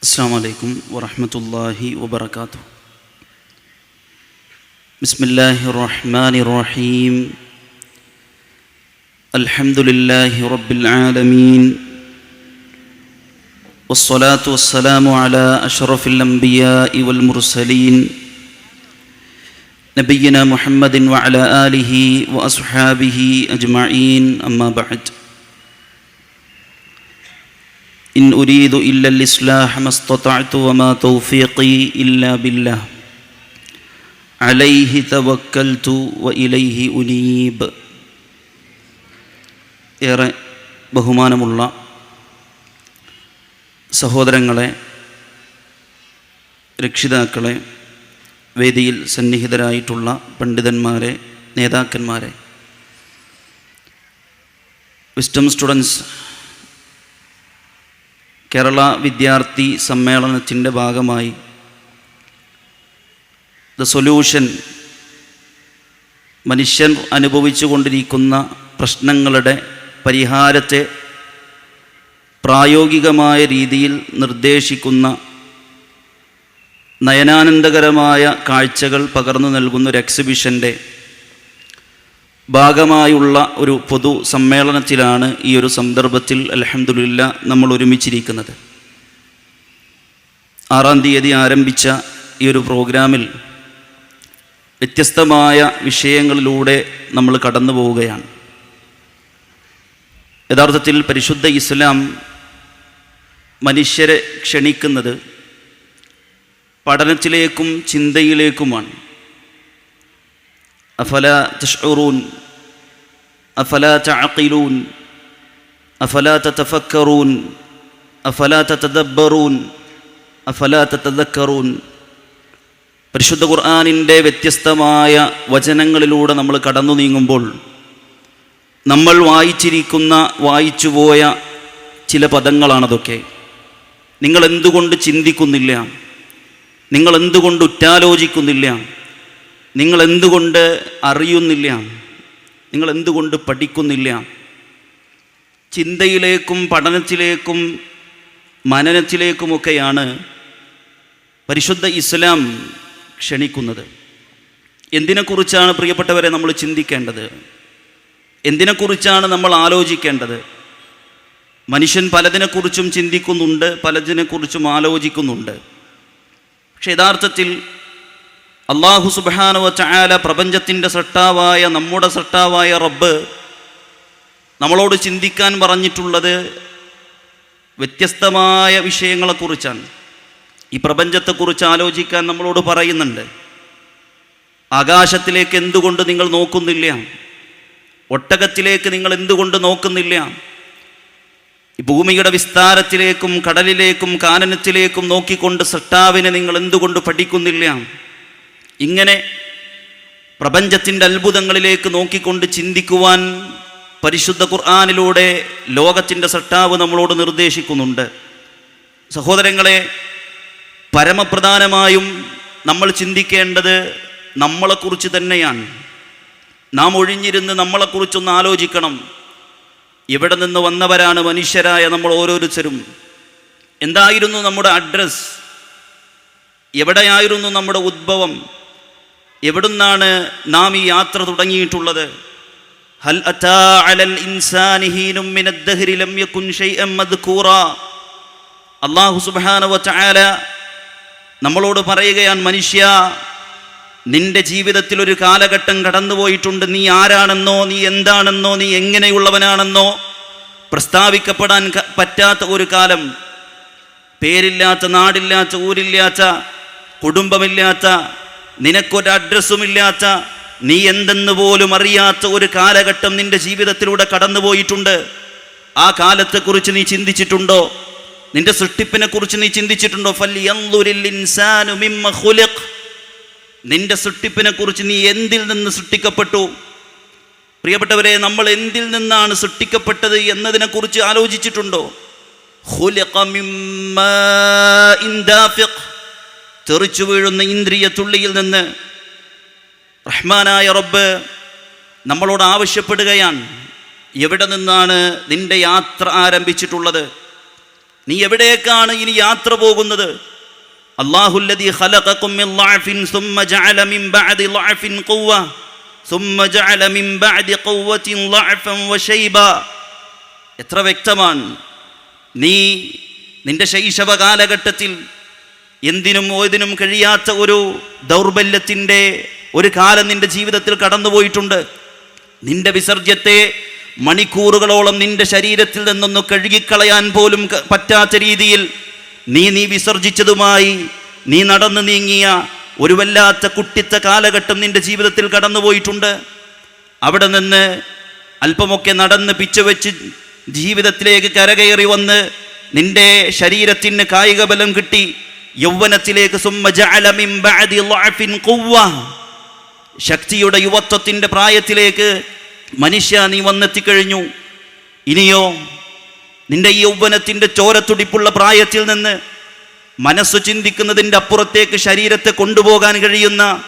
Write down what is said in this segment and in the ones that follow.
السلام عليكم ورحمة الله وبركاته. بسم الله الرحمن الرحيم. الحمد لله رب العالمين. والصلاة والسلام على أشرف الأنبياء والمرسلين. نبينا محمد وعلى آله وأصحابه أجمعين. أما بعد. إن أريد إلا الإصلاح ما استطعت وما توفيقي إلا بالله عليه توكلت وإليه أنيب ഏറെ ബഹുമാനമുള്ള സഹോദരങ്ങളെ രക്ഷിതാക്കളെ വേദിയിൽ സന്നിഹിതരായിട്ടുള്ള പണ്ഡിതന്മാരെ നേതാക്കന്മാരെ വിസ്റ്റം സ്റ്റുഡൻസ് കേരള വിദ്യാർത്ഥി സമ്മേളനത്തിന്റെ ഭാഗമായി ദ സൊല്യൂഷൻ മനുഷ്യൻ അനുഭവിച്ചു കൊണ്ടിരിക്കുന്ന പ്രശ്നങ്ങളുടെ പരിഹാരത്തെ പ്രായോഗികമായ രീതിയിൽ നിർദ്ദേശിക്കുന്ന നയനാനന്ദകരമായ കാഴ്ചകൾ പകർന്നു നൽകുന്ന ഒരു എക്സിബിഷന്റെ ഭാഗമായുള്ള ഒരു പൊതു സമ്മേളനത്തിലാണ് ഈ ഒരു സന്ദർഭത്തിൽ അലഹമുല്ല നമ്മൾ ഒരുമിച്ചിരിക്കുന്നത്. ആറാം തീയതി ആരംഭിച്ച ഈ ഒരു പ്രോഗ്രാമിൽ വ്യത്യസ്തമായ വിഷയങ്ങളിലൂടെ നമ്മൾ കടന്നു പോവുകയാണ്. യഥാർത്ഥത്തിൽ പരിശുദ്ധ ഇസ്ലാം മനുഷ്യരെ ക്ഷണിക്കുന്നത് പഠനത്തിലേക്കും ചിന്തയിലേക്കുമാണ്. അഫല تشعرون؟ അഫല തഅഖിലൂൻ അഫല തതഫക്കറൂൻ അഫല തതദബ്ബറൂൻ അഫല തതദക്കറൂൻ പരിശുദ്ധ ഖുർആാനിന്റെ വ്യത്യസ്തമായ വചനങ്ങളിലൂടെ നമ്മൾ കടന്നു നീങ്ങുമ്പോൾ നമ്മൾ വായിച്ചിരിക്കുന്ന വായിച്ചുപോയ ചില പദങ്ങളാണതൊക്കെ. നിങ്ങൾ എന്തുകൊണ്ട് ചിന്തിക്കുന്നില്ല? നിങ്ങൾ എന്തുകൊണ്ട് ഉറ്റാലോചിക്കുന്നില്ല? നിങ്ങൾ എന്തുകൊണ്ട് അറിയുന്നില്ല? നിങ്ങൾ എന്തുകൊണ്ട് പഠിക്കുന്നില്ല? ചിന്തയിലേക്കും പഠനത്തിലേക്കും മനനത്തിലേക്കുമൊക്കെയാണ് പരിശുദ്ധ ഇസ്ലാം ക്ഷണിക്കുന്നത്. എന്തിനെക്കുറിച്ചാണ് പ്രിയപ്പെട്ടവരെ നമ്മൾ ചിന്തിക്കേണ്ടത്? എന്തിനെക്കുറിച്ചാണ് നമ്മൾ ആലോചിക്കേണ്ടത്? മനുഷ്യൻ പലതിനെക്കുറിച്ചും ചിന്തിക്കുന്നുണ്ട് പലതിനെക്കുറിച്ചും ആലോചിക്കുന്നുണ്ട്. പക്ഷെ യഥാർത്ഥത്തിൽ അള്ളാഹു സുബാനുവ ചായാല പ്രപഞ്ചത്തിന്റെ സൃഷ്ടാവായ നമ്മുടെ സൃഷ്ടാവായ റബ്ബ് നമ്മളോട് ചിന്തിക്കാൻ പറഞ്ഞിട്ടുള്ളത് വ്യത്യസ്തമായ വിഷയങ്ങളെക്കുറിച്ചാണ്. ഈ പ്രപഞ്ചത്തെക്കുറിച്ച് ആലോചിക്കാൻ നമ്മളോട് പറയുന്നുണ്ട്. ആകാശത്തിലേക്ക് എന്തുകൊണ്ട് നിങ്ങൾ നോക്കുന്നില്ല? ഒട്ടകത്തിലേക്ക് നിങ്ങൾ എന്തുകൊണ്ട് നോക്കുന്നില്ല? ഭൂമിയുടെ വിസ്താരത്തിലേക്കും കടലിലേക്കും കാനനത്തിലേക്കും നോക്കിക്കൊണ്ട് സൃഷ്ടാവിനെ നിങ്ങൾ എന്തുകൊണ്ട് പഠിക്കുന്നില്ല? ഇങ്ങനെ പ്രപഞ്ചത്തിന്റെ അത്ഭുതങ്ങളിലേക്ക് നോക്കിക്കൊണ്ട് ചിന്തിക്കുവാൻ പരിശുദ്ധ ഖുർആാനിലൂടെ ലോകത്തിന്റെ സട്ടാവ് നമ്മളോട് നിർദ്ദേശിക്കുന്നുണ്ട്. സഹോദരങ്ങളെ പരമപ്രധാനമായും നമ്മൾ ചിന്തിക്കേണ്ടത് നമ്മളെക്കുറിച്ച് തന്നെയാണ്. നാം ഒഴിഞ്ഞിരുന്ന് നമ്മളെക്കുറിച്ചൊന്ന് ആലോചിക്കണം. എവിടെ നിന്ന് വന്നവരാണ് മനുഷ്യരായ നമ്മൾ ഓരോരുത്തരും? എന്തായിരുന്നു നമ്മുടെ അഡ്രസ് എവിടെയായിരുന്നു നമ്മുടെ ഉദ്ഭവം എവിടുന്നാണ് നാം ഈ യാത്ര തുടങ്ങിയിട്ടുള്ളത്? ഹൽ അതാ അലൽ ലം യകുൻ അല്ലാഹു നമ്മളോട് പറയുകയാണ് മനുഷ്യ നിന്റെ ജീവിതത്തിൽ ഒരു കാലഘട്ടം കടന്നുപോയിട്ടുണ്ട്. നീ ആരാണെന്നോ നീ എന്താണെന്നോ നീ എങ്ങനെയുള്ളവനാണെന്നോ പ്രസ്താവിക്കപ്പെടാൻ പറ്റാത്ത ഒരു കാലം. പേരില്ലാത്ത നാടില്ലാത്ത ഊരില്ലാത്ത കുടുംബമില്ലാത്ത നിനക്കൊരു അഡ്രസ്സുമില്ലാത്ത നീ എന്തെന്ന് പോലും അറിയാത്ത ഒരു കാലഘട്ടം നിന്റെ ജീവിതത്തിലൂടെ കടന്നുപോയിട്ടുണ്ട്. ആ കാലത്തെക്കുറിച്ച് നീ ചിന്തിച്ചിട്ടുണ്ടോ? നിന്റെ സൃഷ്ടിപ്പിനെ കുറിച്ച് നീ ചിന്തിച്ചിട്ടുണ്ടോ? നിന്റെ സൃഷ്ടിപ്പിനെ കുറിച്ച് നീ എന്തിൽ നിന്ന് സൃഷ്ടിക്കപ്പെട്ടു? പ്രിയപ്പെട്ടവരെ നമ്മൾ എന്തിൽ നിന്നാണ് സൃഷ്ടിക്കപ്പെട്ടത് എന്നതിനെക്കുറിച്ച് ആലോചിച്ചിട്ടുണ്ടോ? തെറിച്ചു വീഴുന്ന ഇന്ദ്രിയ തുള്ളിയിൽ നിന്ന് റഹ്മാനായ റബ്ബ് നമ്മളോട് ആവശ്യപ്പെടുകയാണ്. എവിടെ നിന്നാണ് നിന്റെ യാത്ര ആരംഭിച്ചിട്ടുള്ളത്? നീ എവിടേക്കാണ് ഇനി യാത്ര പോകുന്നത്? എത്ര വ്യക്തമാണ്. നീ നിന്റെ ശൈശവ കാലഘട്ടത്തിൽ എന്തിനും ഏതിനും കഴിയാത്ത ഒരു ദൗർബല്യത്തിന്റെ ഒരു കാലം നിന്റെ ജീവിതത്തിൽ കടന്നുപോയിട്ടുണ്ട്. നിന്റെ വിസർജ്യത്തെ മണിക്കൂറുകളോളം നിന്റെ ശരീരത്തിൽ നിന്നൊന്ന് കഴുകിക്കളയാൻ പോലും പറ്റാത്ത രീതിയിൽ നീ നീ വിസർജിച്ചതുമായി നീ നടന്നു നീങ്ങിയ ഒരു വല്ലാത്ത കുട്ടിത്ത കാലഘട്ടം നിന്റെ ജീവിതത്തിൽ കടന്നുപോയിട്ടുണ്ട്. അവിടെ നിന്ന് അല്പമൊക്കെ നടന്ന് പിച്ചുവെച്ച് ജീവിതത്തിലേക്ക് കരകയറി വന്ന് നിന്റെ ശരീരത്തിന് കായിക ബലം കിട്ടി. യൗവനത്തിലേക്ക്. ശക്തിയുടെ യുവത്വത്തിന്റെ പ്രായത്തിലേക്ക് മനുഷ്യ നീ വന്നെത്തിക്കഴിഞ്ഞു ഇനിയോ നിന്റെ ഈ യൗവനത്തിന്റെ ചോരത്തുടിപ്പുള്ള പ്രായത്തിൽ നിന്ന് മനസ്സ് ചിന്തിക്കുന്നതിന്റെ അപ്പുറത്തേക്ക് ശരീരത്തെ കൊണ്ടുപോകാൻ കഴിയുന്ന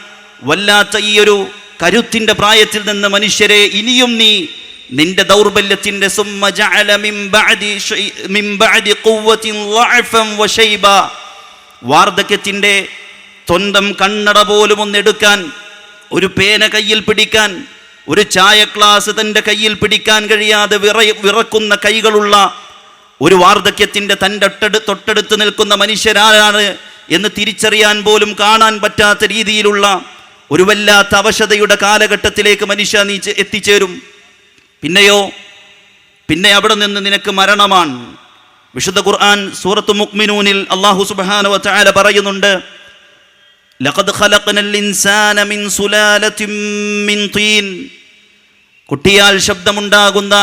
വല്ലാത്ത ഈ ഒരു കരുത്തിന്റെ പ്രായത്തിൽ നിന്ന് മനുഷ്യരെ ഇനിയും നീ നിന്റെ ദൗർബല്യത്തിന്റെ സുമ്മ വാർദ്ധക്യത്തിന്റെ സ്വന്തം കണ്ണട പോലും ഒന്നെടുക്കാൻ ഒരു പേന കയ്യിൽ പിടിക്കാൻ ഒരു ചായ ക്ലാസ് തന്റെ കയ്യിൽ പിടിക്കാൻ കഴിയാതെ വിറ വിറക്കുന്ന കൈകളുള്ള ഒരു വാർദ്ധക്യത്തിന്റെ തന്റെ ഒട്ടടു തൊട്ടടുത്ത് നിൽക്കുന്ന മനുഷ്യരാരാണ് എന്ന് തിരിച്ചറിയാൻ പോലും കാണാൻ പറ്റാത്ത രീതിയിലുള്ള ഒരു വല്ലാത്ത അവശതയുടെ കാലഘട്ടത്തിലേക്ക് മനുഷ്യ നീ എത്തിച്ചേരും. പിന്നെയോ പിന്നെ അവിടെ നിന്ന് നിനക്ക് മരണമാണ്. വിശുദ്ധ ഖുർആൻ സൂറത്ത് മുക്മിനൂനിൽ അള്ളാഹു സുബ്ഹാനഹു വ തആല പറയുന്നുണ്ട് ലഖദ് ഖലഖനൽ ഇൻസാന മിൻ സുലാലത്തിൻ മിൻ തീൻ കുട്ടിയാൽ ശബ്ദമുണ്ടാകുന്ന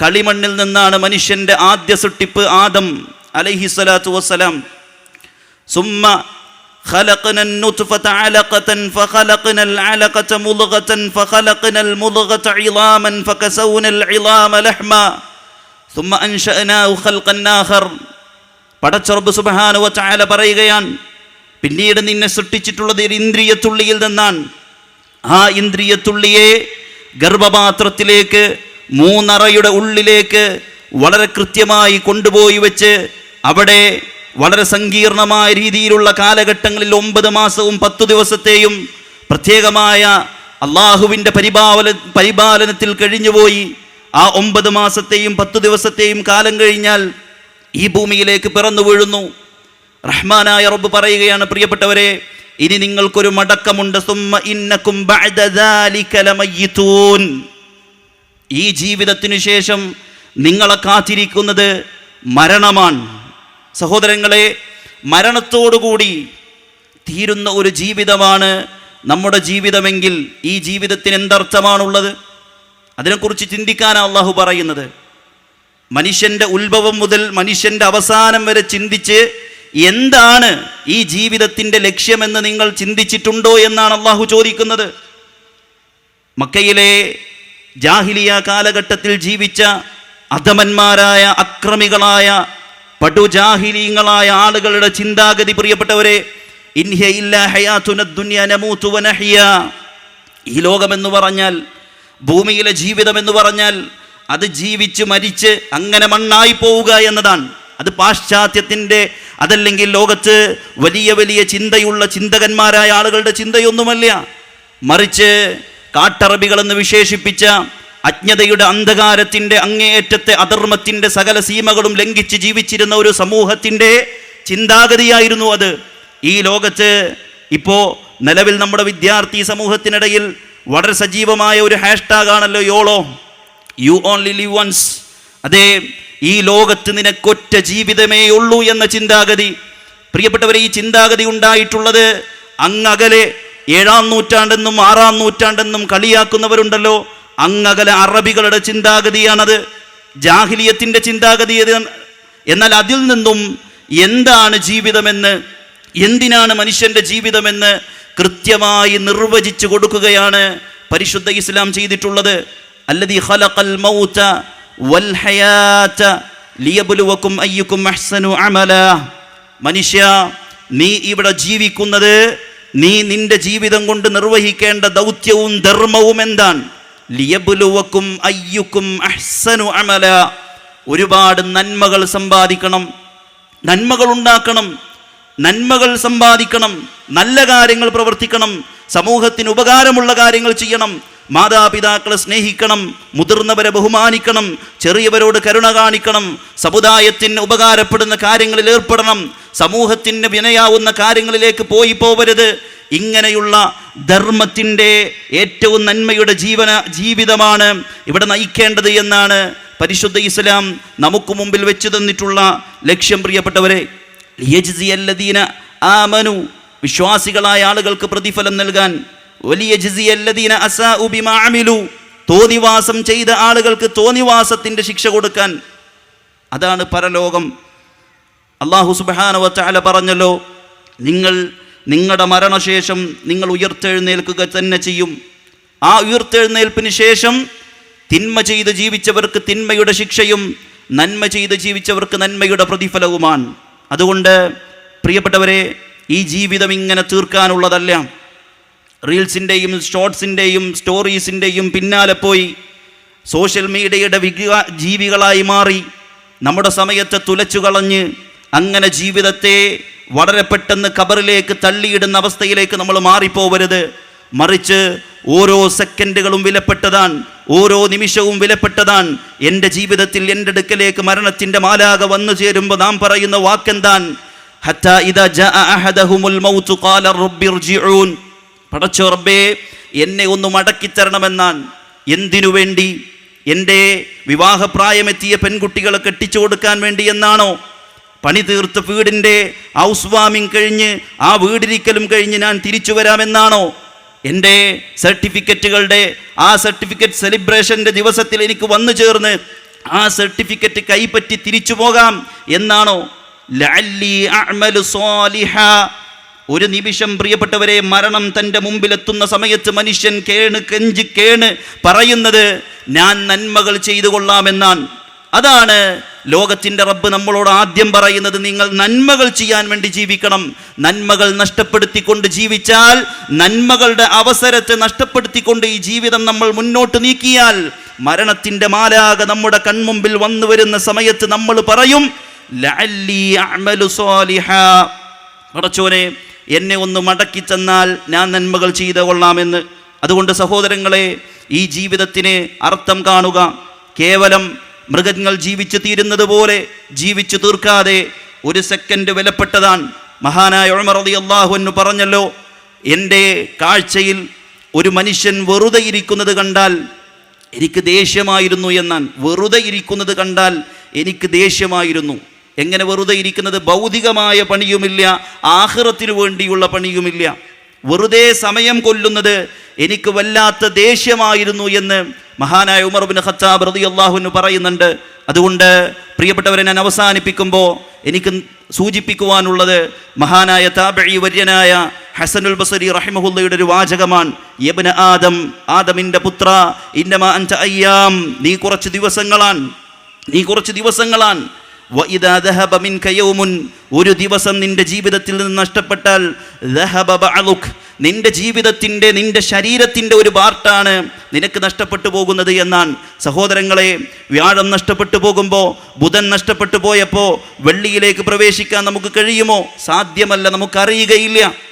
കളിമണ്ണിൽ നിന്നാണ് മനുഷ്യന്റെ ആദ്യ സൃഷ്ടിപ്പ് ആദം അലൈഹി സ്വലാത്തു വസ്സലാം ثم خلقنا النطفة علقة فخلقنا العلقة مضغة فخلقنا المضغة عظاما فكسونا العظام لحما ثم أنشأناه خلقا آخر പടച്ചറബ് സുബഹാനുവ ചായാല പറയുകയാണ് പിന്നീട് നിന്നെ സൃഷ്ടിച്ചിട്ടുള്ളത് ഒരു ഇന്ദ്രിയത്തുള്ളിയിൽ നിന്നാണ് ആ ഇന്ദ്രിയത്തുള്ളിയെ ഗർഭപാത്രത്തിലേക്ക് മൂന്നറയുടെ ഉള്ളിലേക്ക് വളരെ കൃത്യമായി കൊണ്ടുപോയി വെച്ച് അവിടെ വളരെ സങ്കീർണമായ രീതിയിലുള്ള കാലഘട്ടങ്ങളിൽ ഒമ്പത് മാസവും പത്തു ദിവസത്തെയും പ്രത്യേകമായ അള്ളാഹുവിൻ്റെ പരിപാലന പരിപാലനത്തിൽ കഴിഞ്ഞുപോയി ആ ഒമ്പത് മാസത്തെയും പത്തു ദിവസത്തെയും കാലം കഴിഞ്ഞാൽ ഈ ഭൂമിയിലേക്ക് പിറന്നു വീഴുന്നു. റഹ്മാനായ റബ്ബ് പറയുകയാണ് പ്രിയപ്പെട്ടവരെ ഇനി നിങ്ങൾക്കൊരു മടക്കമുണ്ട്. സുമ്മ ഇന്നക്കും. ഈ ജീവിതത്തിനു ശേഷം നിങ്ങളെ കാത്തിരിക്കുന്നത് മരണമാണ്. സഹോദരങ്ങളെ മരണത്തോടുകൂടി തീരുന്ന ഒരു ജീവിതമാണ് നമ്മുടെ ജീവിതമെങ്കിൽ ഈ ജീവിതത്തിന് എന്തർത്ഥമാണുള്ളത്? അതിനെക്കുറിച്ച് ചിന്തിക്കാനാണ് അള്ളാഹു പറയുന്നത്. മനുഷ്യന്റെ ഉത്ഭവം മുതൽ മനുഷ്യന്റെ അവസാനം വരെ ചിന്തിച്ച് എന്താണ് ഈ ജീവിതത്തിന്റെ ലക്ഷ്യമെന്ന് നിങ്ങൾ ചിന്തിച്ചിട്ടുണ്ടോ എന്നാണ് അള്ളാഹു ചോദിക്കുന്നത്. മക്കയിലെ ജാഹിലിയ കാലഘട്ടത്തിൽ ജീവിച്ച അധമന്മാരായ അക്രമികളായ പടുജാഹിലീങ്ങളായ ആളുകളുടെ ചിന്താഗതി പ്രിയപ്പെട്ടവരെ ഇൻഹ ഇല്ലാ ഹയാതുന തുനദ്ദുന്യ നമൂതു വനഹ്യ ഈ ലോകമെന്ന് പറഞ്ഞാൽ ഭൂമിയിലെ ജീവിതം എന്ന് പറഞ്ഞാൽ അത് ജീവിച്ച് മരിച്ച് അങ്ങനെ മണ്ണായി പോവുക എന്നതാണ്. അത് പാശ്ചാത്യത്തിന്റെ അതല്ലെങ്കിൽ ലോകത്ത് വലിയ വലിയ ചിന്തയുള്ള ചിന്തകന്മാരായ ആളുകളുടെ ചിന്തയൊന്നുമല്ല. മറിച്ച് കാട്ടറബികളെന്ന് വിശേഷിപ്പിച്ച അജ്ഞതയുടെ അന്ധകാരത്തിന്റെ അങ്ങേയറ്റത്തെ അധർമ്മത്തിന്റെ സകല സീമകളും ലംഘിച്ച് ജീവിച്ചിരുന്ന ഒരു സമൂഹത്തിന്റെ ചിന്താഗതിയായിരുന്നു അത്. ഈ ലോകത്ത് ഇപ്പോൾ നിലവിൽ നമ്മുടെ വിദ്യാർത്ഥി സമൂഹത്തിനിടയിൽ വളരെ സജീവമായ ഒരു ഹാഷ്ടാഗ് ആണല്ലോ YOLO. You only live once അതെ ഈ ലോകത്ത് നിനക്കൊറ്റ ജീവിതമേ ഉള്ളൂ എന്ന ചിന്താഗതി. പ്രിയപ്പെട്ടവരെ ഈ ചിന്താഗതി ഉണ്ടായിട്ടുള്ളത് അങ്ങകലെ ഏഴാം നൂറ്റാണ്ടെന്നും ആറാം നൂറ്റാണ്ടെന്നും കളിയാക്കുന്നവരുണ്ടല്ലോ. അങ്ങകലെ അറബികളുടെ ചിന്താഗതിയാണത്. ജാഹിലിയത്തിന്റെ ചിന്താഗതി എന്നാൽ അതിൽ നിന്നും എന്താണ് ജീവിതമെന്ന്? എന്തിനാണ് മനുഷ്യന്റെ ജീവിതമെന്ന്? കൃത്യമായി നിർവചിച്ചു കൊടുക്കുകയാണ് പരിശുദ്ധ ഇസ്ലാം ചെയ്തിട്ടുള്ളത്. അല്ലതി ഖലഖൽ മൗത വൽ ഹയാത ലിയബ്ലുവക്കും അയ്യുക്കും അഹ്സനു അമല. മനുഷ്യ നീ ഇവിടെ ജീവിക്കുന്നത് നീ നിന്റെ ജീവിതം കൊണ്ട് നിർവഹിക്കേണ്ട ദൗത്യവും ധർമ്മവും എന്താണ്? ലിയബ്ലുവക്കും അയ്യുക്കും അഹ്സനു അമല. ഒരുപാട് നന്മകൾ സമ്പാദിക്കണം നന്മകൾ ഉണ്ടാക്കണം. നന്മകൾ സമ്പാദിക്കണം നല്ല കാര്യങ്ങൾ പ്രവർത്തിക്കണം സമൂഹത്തിന് ഉപകാരമുള്ള കാര്യങ്ങൾ ചെയ്യണം മാതാപിതാക്കളെ സ്നേഹിക്കണം മുതിർന്നവരെ ബഹുമാനിക്കണം ചെറിയവരോട് കരുണ കാണിക്കണം സമുദായത്തിന് ഉപകാരപ്പെടുന്ന കാര്യങ്ങളിൽ ഏർപ്പെടണം സമൂഹത്തിന് വിനയാവുന്ന കാര്യങ്ങളിലേക്ക് പോയി പോവരുത്. ഇങ്ങനെയുള്ള ധർമ്മത്തിന്റെ ഏറ്റവും നന്മയുടെ ജീവന ജീവിതമാണ് ഇവിടെ നയിക്കേണ്ടത് എന്നാണ് പരിശുദ്ധ ഇസ്ലാം നമുക്ക് മുമ്പിൽ വെച്ചു തന്നിട്ടുള്ള ലക്ഷ്യം പ്രിയപ്പെട്ടവരെ. യജ്സിയല്ലദീന ആമനു. വിശ്വാസികളായ ആളുകൾക്ക് പ്രതിഫലം നൽകാൻ. വലിയ ജിസിയല്ലദീന അസാ ഉബിമാമിലു തോന്നിവാസം ചെയ്ത ആളുകൾക്ക് തോന്നിവാസത്തിന്റെ ശിക്ഷ കൊടുക്കാൻ. അതാണ് പരലോകം. അള്ളാഹു സുബാനവ ചാല പറഞ്ഞല്ലോ നിങ്ങൾ നിങ്ങളുടെ മരണശേഷം നിങ്ങൾ ഉയർത്തെഴുന്നേൽക്കുക തന്നെ ചെയ്യും. ആ ഉയർത്തെഴുന്നേൽപ്പിന് ശേഷം തിന്മ ചെയ്ത് ജീവിച്ചവർക്ക് തിന്മയുടെ ശിക്ഷയും നന്മ ചെയ്ത് ജീവിച്ചവർക്ക് നന്മയുടെ പ്രതിഫലവുമാണ്. അതുകൊണ്ട് പ്രിയപ്പെട്ടവരെ ഈ ജീവിതം ഇങ്ങനെ തീർക്കാനുള്ളതല്ല. റീൽസിന്റെയും ഷോർട്സിന്റെയും സ്റ്റോറീസിന്റെയും പിന്നാലെ പോയി സോഷ്യൽ മീഡിയയുടെ വിക ജീവികളായി മാറി നമ്മുടെ സമയത്തെ തുലച്ചു കളഞ്ഞ് അങ്ങനെ ജീവിതത്തെ വളരെ പെട്ടെന്ന് കബറിലേക്ക് തള്ളിയിടുന്ന അവസ്ഥയിലേക്ക് നമ്മൾ മാറിപ്പോവരുത്. മറിച്ച് ഓരോ സെക്കൻഡുകളും വിലപ്പെട്ടതാണ് ഓരോ നിമിഷവും വിലപ്പെട്ടതാണ്. എന്റെ ജീവിതത്തിൽ എന്റെ അടുക്കലേക്ക് മരണത്തിന്റെ മാലാക വന്നു ചേരുമ്പോൾ നാം പറയുന്ന വാക്കെന്താൻ? പടച്ചോ റബ്ബേ എന്നെ ഒന്ന് മടക്കിത്തരണമെന്നാണ്. എന്തിനു വേണ്ടി? എന്റെ വിവാഹപ്രായമെത്തിയ പെൺകുട്ടികളെ കെട്ടിച്ചു കൊടുക്കാൻ വേണ്ടി എന്നാണോ? പണി തീർത്ത് വീടിന്റെ ഹൗസ് വാമിങ് കഴിഞ്ഞ് ആ വീടിരിക്കലും കഴിഞ്ഞ് ഞാൻ തിരിച്ചു വരാമെന്നാണോ? എന്റെ സർട്ടിഫിക്കറ്റുകളുടെ ആ സർട്ടിഫിക്കറ്റ് സെലിബ്രേഷന്റെ ദിവസത്തിൽ എനിക്ക് വന്നു ചേർന്ന് ആ സർട്ടിഫിക്കറ്റ് കൈപ്പറ്റി തിരിച്ചു പോകാം എന്നാണോ? ഒരു നിമിഷം പ്രിയപ്പെട്ടവരെ മരണം തന്റെ മുമ്പിലെത്തുന്ന സമയത്ത് മനുഷ്യൻ കേണ് കെഞ്ചി കേണ് പറയുന്നത് ഞാൻ നന്മകൾ ചെയ്തു കൊള്ളാമെന്നാണ് അതാണ് ലോകത്തിന്റെ റബ്ബ് നമ്മളോട് ആദ്യം പറയുന്നത് നിങ്ങൾ നന്മകൾ ചെയ്യാൻ വേണ്ടി ജീവിക്കണം. നന്മകൾ നഷ്ടപ്പെടുത്തിക്കൊണ്ട് ജീവിച്ചാൽ നന്മകളുടെ അവസരത്തെ നഷ്ടപ്പെടുത്തിക്കൊണ്ട് ഈ ജീവിതം നമ്മൾ മുന്നോട്ട് നീക്കിയാൽ മരണത്തിന്റെ മാലാക നമ്മുടെ കൺമുമ്പിൽ വന്നു വരുന്ന സമയത്ത് നമ്മൾ പറയും പടച്ചോനെ എന്നെ ഒന്ന് മടക്കി തന്നാൽ ഞാൻ നന്മകൾ ചെയ്ത് കൊള്ളാമെന്ന്. അതുകൊണ്ട് സഹോദരങ്ങളെ ഈ ജീവിതത്തിന് അർത്ഥം കാണുക. കേവലം മൃഗങ്ങൾ ജീവിച്ചു തീരുന്നത് പോലെ ജീവിച്ചു തീർക്കാതെ ഒരു സെക്കൻഡ് വിലപ്പെട്ടതാണ്. മഹാനായ ഉമർ അള്ളാഹു എന്ന് പറഞ്ഞല്ലോ എന്റെ കാഴ്ചയിൽ ഒരു മനുഷ്യൻ വെറുതെ ഇരിക്കുന്നത് കണ്ടാൽ എനിക്ക് ദേഷ്യമായിരുന്നു എന്നാൽ വെറുതെ ഇരിക്കുന്നത് കണ്ടാൽ എനിക്ക് ദേഷ്യമായിരുന്നു. എങ്ങനെ വെറുതെ ഇരിക്കുന്നത്? ഭൗതികമായ പണിയുമില്ല ആഹ്റത്തിനു വേണ്ടിയുള്ള പണിയുമില്ല. വെറുതെ സമയം കൊല്ലുന്നത് എനിക്ക് വല്ലാത്ത ദേഷ്യമായിരുന്നു എന്ന് മഹാനായ ഉമർ ബിൻ ഖത്താബ് അള്ളാഹു പറയുന്നുണ്ട്. അതുകൊണ്ട് പ്രിയപ്പെട്ടവരെ ഞാൻ അവസാനിപ്പിക്കുമ്പോൾ എനിക്ക് സൂചിപ്പിക്കുവാനുള്ളത് മഹാനായ താബഴി വര്യനായ ഹസനുൽ ബസരി റഹിമഹുല്ലയുടെ ഒരു വാചകമാണ്. യബന ആദം ആദമിന്റെ പുത്ര ഇന്നമ അൻത അയ്യാം നീ കുറച്ച് ദിവസങ്ങളാണ് നീ കുറച്ച് ദിവസങ്ങളാണ്. ഒരു ദിവസം നിന്റെ ജീവിതത്തിൽ നിന്ന് നഷ്ടപ്പെട്ടാൽ നിന്റെ ജീവിതത്തിന്റെ നിന്റെ ശരീരത്തിന്റെ ഒരു പാർട്ടാണ് നിനക്ക് നഷ്ടപ്പെട്ടു പോകുന്നത് എന്നാണ്. സഹോദരങ്ങളെ വ്യാഴം നഷ്ടപ്പെട്ടു പോകുമ്പോൾ ബുധൻ നഷ്ടപ്പെട്ടു പോയപ്പോൾ വെള്ളിയിലേക്ക് പ്രവേശിക്കാൻ നമുക്ക് കഴിയുമോ? സാധ്യമല്ല നമുക്കറിയുകയില്ല.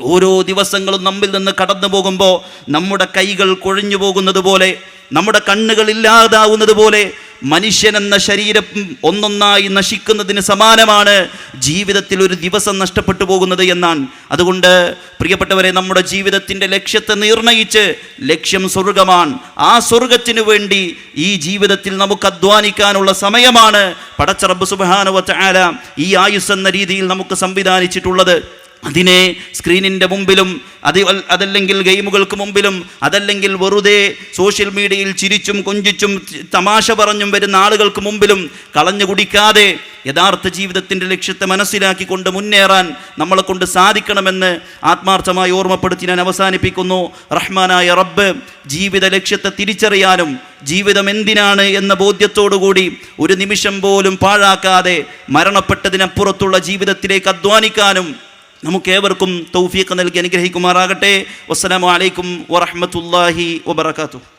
ഓരോ ദിവസങ്ങളും നമ്മിൽ നിന്ന് കടന്നു പോകുമ്പോൾ നമ്മുടെ കൈകൾ കുഴഞ്ഞു പോകുന്നത് പോലെ നമ്മുടെ കണ്ണുകൾ ഇല്ലാതാവുന്നത് പോലെ മനുഷ്യൻ എന്ന ശരീരം ഒന്നൊന്നായി നശിക്കുന്നതിന് സമാനമാണ് ജീവിതത്തിൽ ഒരു ദിവസം നഷ്ടപ്പെട്ടു പോകുന്നത് എന്നാണ്. അതുകൊണ്ട് പ്രിയപ്പെട്ടവരെ നമ്മുടെ ജീവിതത്തിന്റെ ലക്ഷ്യത്തെ നിർണയിച്ച് ലക്ഷ്യം സ്വർഗമാണ്. ആ സ്വർഗത്തിനു വേണ്ടി ഈ ജീവിതത്തിൽ നമുക്ക് അധ്വാനിക്കാനുള്ള സമയമാണ് പടച്ചറബ് സുബാനുവച്ച ആല ഈ ആയുസ് എന്ന രീതിയിൽ നമുക്ക് സംവിധാനിച്ചിട്ടുള്ളത്. അതിനെ സ്ക്രീനിന്റെ മുമ്പിലും അത് അതല്ലെങ്കിൽ ഗെയിമുകൾക്ക് മുമ്പിലും അതല്ലെങ്കിൽ വെറുതെ സോഷ്യൽ മീഡിയയിൽ ചിരിച്ചും കൊഞ്ചിച്ചും തമാശ പറഞ്ഞും വരുന്ന ആളുകൾക്ക് മുമ്പിലും കളഞ്ഞു കുടിക്കാതെ യഥാർത്ഥ ജീവിതത്തിന്റെ ലക്ഷ്യത്തെ മനസ്സിലാക്കിക്കൊണ്ട് മുന്നേറാൻ നമ്മളെ കൊണ്ട് സാധിക്കണമെന്ന് ആത്മാർത്ഥമായി ഓർമ്മപ്പെടുത്തി ഞാൻ അവസാനിപ്പിക്കുന്നു. റഹ്മാനായ റബ്ബ് ജീവിത ലക്ഷ്യത്തെ തിരിച്ചറിയാനും ജീവിതം എന്തിനാണ് എന്ന ബോധ്യത്തോടുകൂടി ഒരു നിമിഷം പോലും പാഴാക്കാതെ മരണപ്പെട്ടതിനപ്പുറത്തുള്ള ജീവിതത്തിലേക്ക് അധ്വാനിക്കാനും നമുക്കേവർക്കും തൗഫീഖ് നൽകി അനുഗ്രഹിക്കുമാറാകട്ടെ. വസ്സലാമലൈക്കും അലൈക്കും വറഹ്മത്തുള്ളാഹി വബറകാതുഹു.